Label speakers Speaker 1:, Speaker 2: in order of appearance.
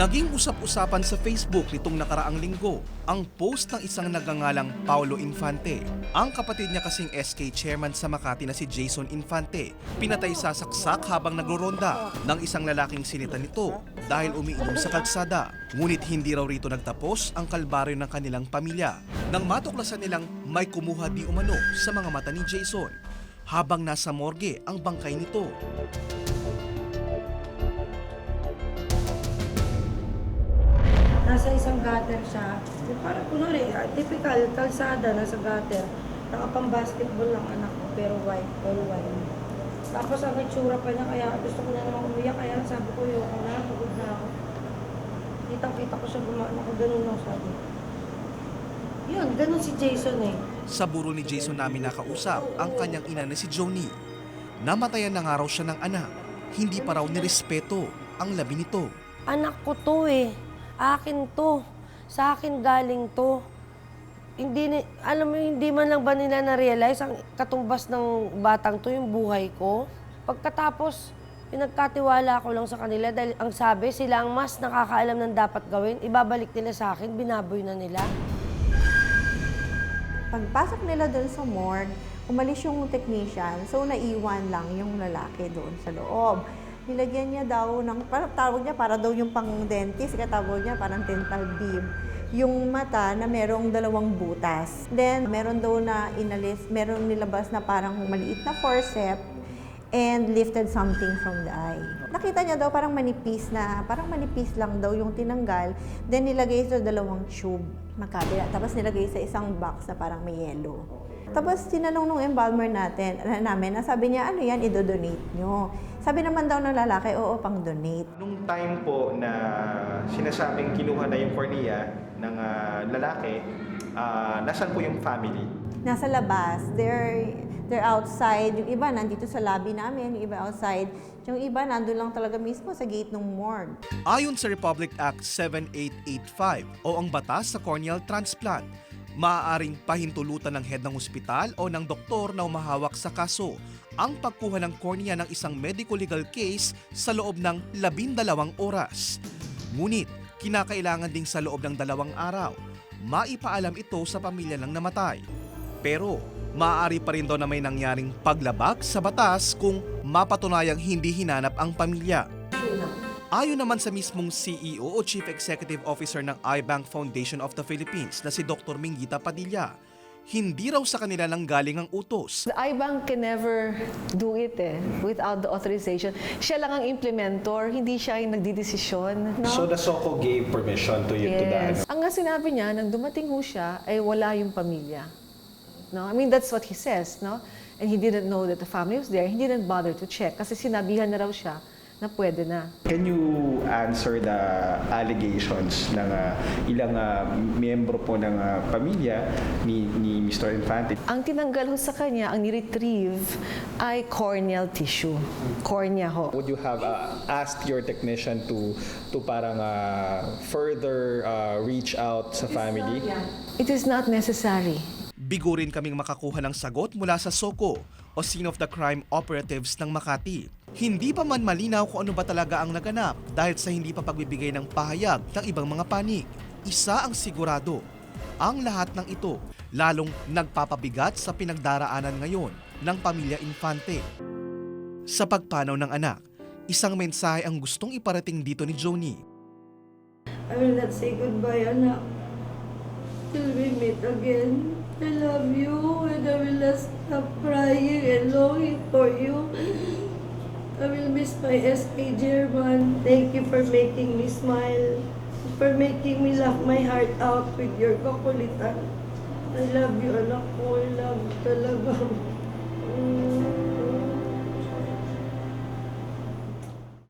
Speaker 1: Naging usap-usapan sa Facebook nitong nakaraang linggo ang post ng isang nagangalang Paulo Infante. Ang kapatid niya kasing SK chairman sa Makati na si Jason Infante, pinatay sa saksak habang nagroronda ng isang lalaking sinita nito dahil umiinom sa kalsada. Ngunit hindi raw rito nagtapos ang kalbaryo ng kanilang pamilya nang matuklasan nilang may kumuha di umano sa mga mata ni Jason habang nasa morgue ang bangkay nito.
Speaker 2: Nasa isang gutter siya. Yung Parang kunwari, ah, typical, kalsada, nasa gutter. Nakapang basketball lang anak ko, pero white, all white. Tapos ang itsura pa niya, kaya gusto ko na naman umiyak, kaya sabi ko, yoko na, pagod na ako. Kitang-kita ko siya gumaan ako, ganun lang sabi. Yun, ganun si Jason eh.
Speaker 1: Sa buro ni Jason namin nakausap ang kanyang ina na si Joni. Namatayan na nga raw siya ng anak. Hindi pa raw nirespeto ang labi nito.
Speaker 2: Anak ko to eh. Akin to. Sa akin galing to. Hindi, ni- alam mo, hindi man lang ba nila na-realize ang katumbas ng batang to, yung buhay ko? Pagkatapos, pinagkatiwala ko lang sa kanila dahil ang sabi, sila ang mas nakakaalam ng dapat gawin. Ibabalik nila sa akin, binaboy na nila.
Speaker 3: Pagpasok nila doon sa morgue, umalis yung technician, so naiwan lang yung lalaki doon sa loob. Nilagyan niya daw ng, parang tawag niya, para daw yung pang dentist, kaya tawag niya parang dental beam. Yung mata na merong dalawang butas. Then, meron daw na inalis, meron nilabas na parang maliit na forceps and lifted something from the eye. Nakita niya daw parang manipis na, parang manipis lang daw yung tinanggal, then nilagay sa dalawang tube magkabila. Tapos nilagay sa isang box na parang may yellow. Tapos tinanong nung embalmer natin, na- namin, na sabi niya, ano yan, idodonate nyo. Sabi naman daw ng lalaki, oo, pang donate.
Speaker 4: Nung time po na sinasabing kinuha na yung cornea ng ah, lalaki, ah, nasan po yung family?
Speaker 3: Nasa labas, they're, they're outside. Yung iba nandito sa lobby namin, yung iba outside. Yung iba nandun lang talaga mismo sa gate ng morgue.
Speaker 1: Ayon sa Republic Act 7885 o ang batas sa corneal transplant, maaaring pahintulutan ng head ng ospital o ng doktor na umahawak sa kaso ang pagkuha ng cornea ng isang medico-legal case sa loob ng labindalawang oras. Ngunit, kinakailangan ding sa loob ng dalawang araw, maipaalam ito sa pamilya ng namatay. Pero, maaari pa rin daw na may nangyaring paglabag sa batas kung mapatunayang hindi hinanap ang pamilya. Ayon naman sa mismong CEO o Chief Executive Officer ng iBank Foundation of the Philippines na si Dr. Mingita Padilla, hindi raw sa kanila nang galing ang utos.
Speaker 5: The iBank can never do it eh, without the authorization. Siya lang ang implementor, hindi siya yung nagdidesisyon. No?
Speaker 4: So the SOCO gave permission to you to that?
Speaker 5: yes. Ang nga sinabi niya, nang dumating ho siya, ay wala yung pamilya. No? I mean, that's what he says, no? And he didn't know that the family was there. He didn't bother to check kasi sinabihan na raw siya na pwede na.
Speaker 4: Can you answer the allegations ng ah, ilang ah, miyembro po ng ah, pamilya ni, ni Mr. Infante?
Speaker 5: Ang tinanggal ho sa kanya, ang ni-retrieve ay corneal tissue. Cornea ho.
Speaker 4: Would you have ah, asked your technician to to parang ah, further ah, reach out sa family?
Speaker 5: It is not necessary.
Speaker 1: Bigo rin kaming makakuha ng sagot mula sa SOCO o Scene of the Crime Operatives ng Makati. Hindi pa man malinaw kung ano ba talaga ang naganap dahil sa hindi pa pagbibigay ng pahayag ng ibang mga panig. Isa ang sigurado, ang lahat ng ito lalong nagpapabigat sa pinagdaraanan ngayon ng pamilya Infante. Sa pagpanaw ng anak, isang mensahe ang gustong iparating dito ni Joni.
Speaker 2: I will not say goodbye, anak. Till we meet again. I love you and I will not stop crying and longing for you. I will miss my SK German. Thank you for making me smile. For making me laugh my heart out with your kakulitan. I love you, anak ko. I love you talaga. Mm.